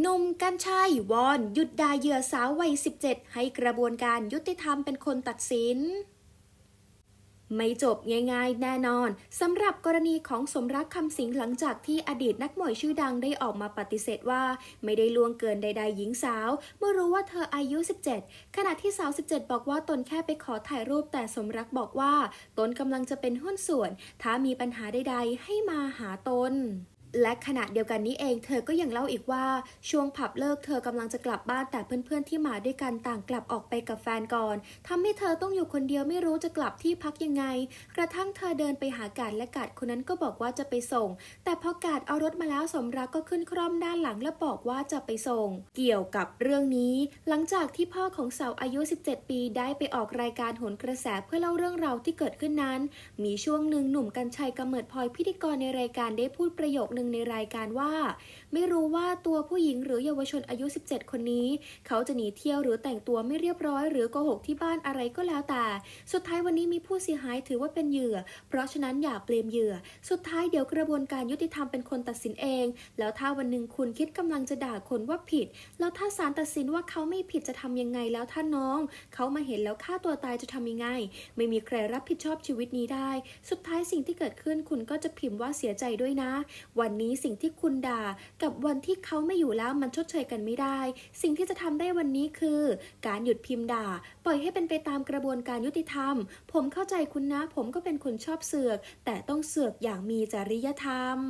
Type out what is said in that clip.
หนุ่มกัญชัยวอน หยุดด่าเหยื่อสาววัย 17 ให้กระบวนการยุติธรรมเป็นคนตัดสิน ไม่จบง่ายๆ แน่นอนสำหรับกรณีของสมรักคำสิงหลังจากที่อดีตนักมวยชื่อดังได้ออกมาปฏิเสธว่า ไม่ได้ล่วงเกินใดๆหญิงสาว เมื่อรู้ว่าเธออายุ 17 ขณะที่สาว 17 บอกว่าตนแค่ไปขอถ่ายรูปแต่สมรักบอกว่า ตนกำลังจะเป็นหุ้นส่วน ถ้ามีปัญหาใดๆ ให้มาหาตน และขณะเดียวกันนี้เองเธอก็ยังเล่าอีกว่าช่วงผับเลิกเธอกำลังจะกลับบ้านแต่เพื่อนๆที่มาด้วยกันต่างกลับออกไปกับแฟนก่อนทำให้เธอต้องอยู่คนเดียวไม่รู้จะกลับที่พักยังไง กระทั่งเธอเดินไปหากาดและกาดคนนั้นก็บอกว่าจะไปส่ง แต่พอกาดเอารถมาแล้วสมรักก็ขึ้นคร่อมด้านหลังและบอกว่าจะไปส่ง เกี่ยวกับเรื่องนี้ หลังจากที่พ่อของสาวอายุ 17 ปีได้ไปออกรายการโหนกระแสเพื่อเล่าเรื่องราวที่เกิดขึ้นนั้น มีช่วงหนึ่งหนุ่มกัญชัยกำเนิดพลอยพิธีกรในรายการได้พูดประโยคนึงในรายการว่า ไม่รู้ว่าตัวผู้หญิงหรือเยาวชนอายุ 17 คนนี้ เขาจะหนีเที่ยวหรือแต่งตัวไม่เรียบร้อย หรือโกหกที่บ้านอะไรก็แล้วแต่ สุดท้ายวันนี้มีผู้เสียหายถือว่าเป็นเหยื่อ เพราะฉะนั้นอย่าเปลมเหยื่อ สุดท้ายเดี๋ยวกระบวนการยุติธรรมเป็นคนตัดสินเอง แล้วถ้าวันหนึ่งคุณคิดกำลังจะด่าคนว่าผิด แล้วถ้าศาลตัดสินว่าเขาไม่ผิดจะทำยังไงแล้วถ้าน้อง เขามาเห็นแล้วฆ่าตัวตายจะทำยังไง ไม่มีใครรับผิดชอบชีวิตนี้ได้ สุดท้ายสิ่งที่เกิดขึ้นคุณก็จะพิมพ์ว่าเสียใจด้วยนะ วันนี้สิ่งที่คุณด่า กับวันที่เขาไม่อยู่แล้วมันชดเชยกันไม่ได้ สิ่งที่จะทำได้วันนี้คือ การหยุดพิมพ์ด่า ปล่อยให้เป็นไปตามกระบวนการยุติธรรม ผมเข้าใจคุณนะ ผมก็เป็นคนชอบเสือก แต่ต้องเสือกอย่างมีจริยธรรม